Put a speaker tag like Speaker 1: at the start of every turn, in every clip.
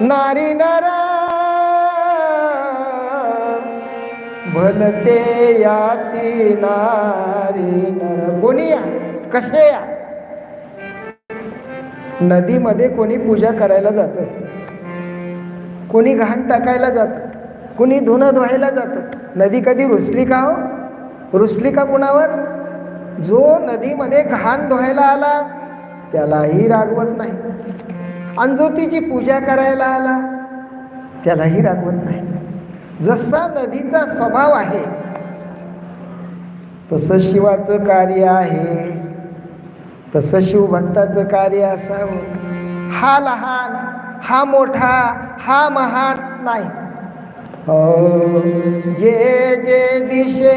Speaker 1: नारी नारा भलते याती नारी नर कोणी या? कसे या? नदीमध्ये कोणी पूजा करायला जातं? कोणी घाण टाकायला जातं? कोणी धुणं धुवायला जातं? नदी कधी रुसली का हो? रुसली का कुणावर? जो नदीमध्ये घाण धुवायला आला त्यालाही रागवत नाही. आणि जो तिची पूजा करायला आला. त्यालाही रागवत नाही. जसा नदीचा स्वभाव आहे तसं शिवाचं कार्य आहे. तसं शिवभक्ताचं कार्य असावं. हा लहान हा मोठा हा महान नाही. हो, जे जे दिशे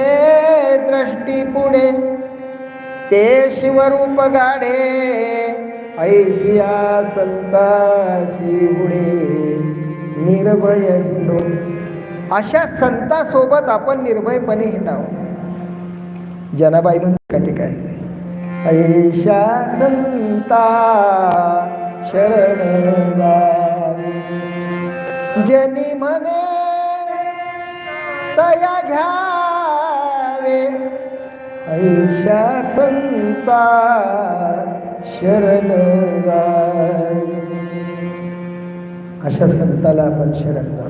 Speaker 1: दृष्टी पुढे ते शिवरूप गाढे ऐसिया संतासी पुढे निर्भय हिंडो अशा संतासोबत आपण निर्भयपणे हिंडावं. जनाबाई म्हणते का ठिकाणी ऐशा संता शरण जनी म्हणे तया घ्यावे. ऐशा संता शरण अशा संताला आपण शरण जाऊ.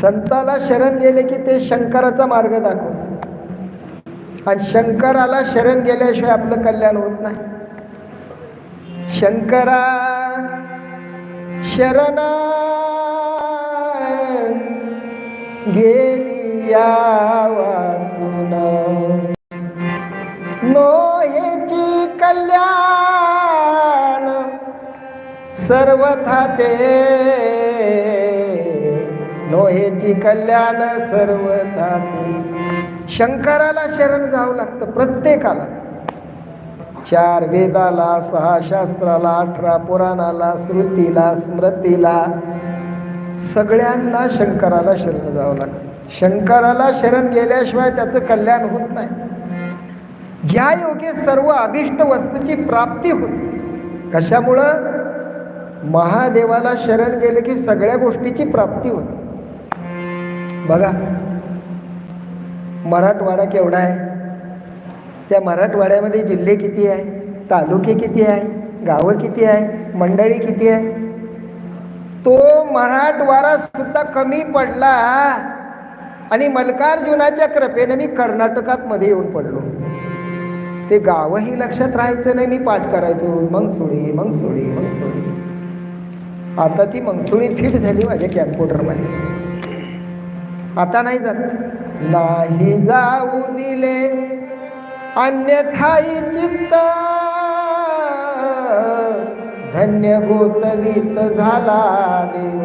Speaker 1: संताला शरण गेले की ते शंकराचा मार्ग दाखवतात आणि शंकराला शरण गेल्याशिवाय आपलं कल्याण होत नाही. शंकरा शरण गेली यावा. सर्वथा ते. नोहेची कल्याण सर्वथा ते. शंकराला शरण जावं लागतं प्रत्येकाला. चार वेदाला सहा शास्त्राला अठरा पुराणाला श्रुतीला स्मृतीला. सगळ्यांना शंकराला शरण जावं लागतं. शंकराला शरण गेल्याशिवाय त्याचं कल्याण होत नाही. ज्या योगे सर्व अभिष्ट वस्तूची प्राप्ती होती कशामुळं? महादेवाला शरण गेले की सगळ्या गोष्टीची प्राप्ती होते. बघा मराठवाडा केवढा आहे? त्या मराठवाड्यामध्ये जिल्हे किती आहे? तालुके किती आहे? गावं किती आहे? मंडळी किती आहे? तो मराठवाडा सुद्धा कमी पडला. आणि मल्कार्जुनाच्या कृपेने मी कर्नाटकात मध्ये येऊन पडलो. ते गावही लक्षात राहायचं नाही मी पाठ करायचो. मंगसुळी मग सोडी. आता ती मंगसुळी फिट झाली माझ्या कॅम्प्युटरमध्ये. आता नाही जात. नाही जाऊ दिले. अन्यथाई चित्त. धन्य गोतलीत झाला देव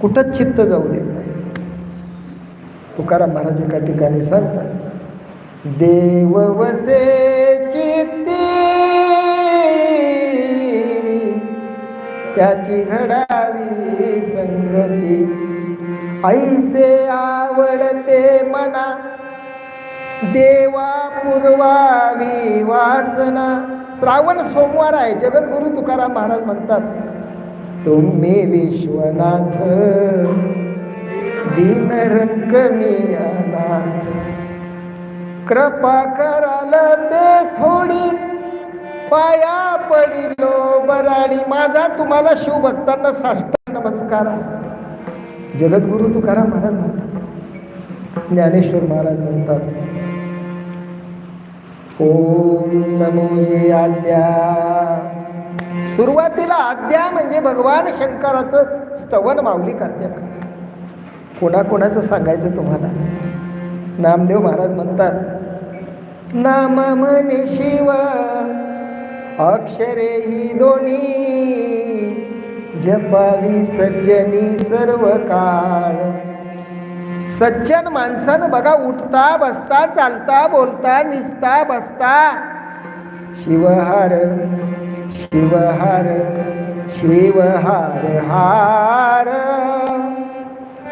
Speaker 1: कुठंच चित्त जाऊ देत नाही. तुकाराम महाराज एका ठिकाणी सांगतात देव वसे चित्ती त्याची घडावी संगती. ऐसे आवडते मना देवा पुरवावी वासना. श्रावण सोमवार आहे जगद्गुरु तुकाराम महाराज म्हणतात तुम्ही विश्वनाथ दिन रंगमी अनाथ कृपा कराल ते थोडी पाया पडिलो बराडी. माझा तुम्हाला शिवभक्तांना साष्ट नमस्कार. जगद्गुरु तुकाराम महाराज म्हणतात. ज्ञानेश्वर महाराज म्हणतात. ओम नमो जे आद्या. सुरुवातीला आद्या म्हणजे भगवान शंकराचं स्तवन माऊली करते कोणाकोणाचं सांगायचं तुम्हाला? नामदेव महाराज म्हणतात. नाम म्हणे शिवा. अक्षरे ही दोन्ही जपावी सज्जनी सर्व काळ सज्जन माणसानं बघा उठता बसता चालता बोलता निसता बसता. शिवहार शिवहार शिवहार हार.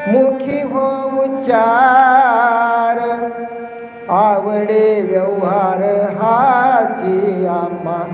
Speaker 1: मुखी हो उच्चार. आवडे व्यवहार हाची आम्हा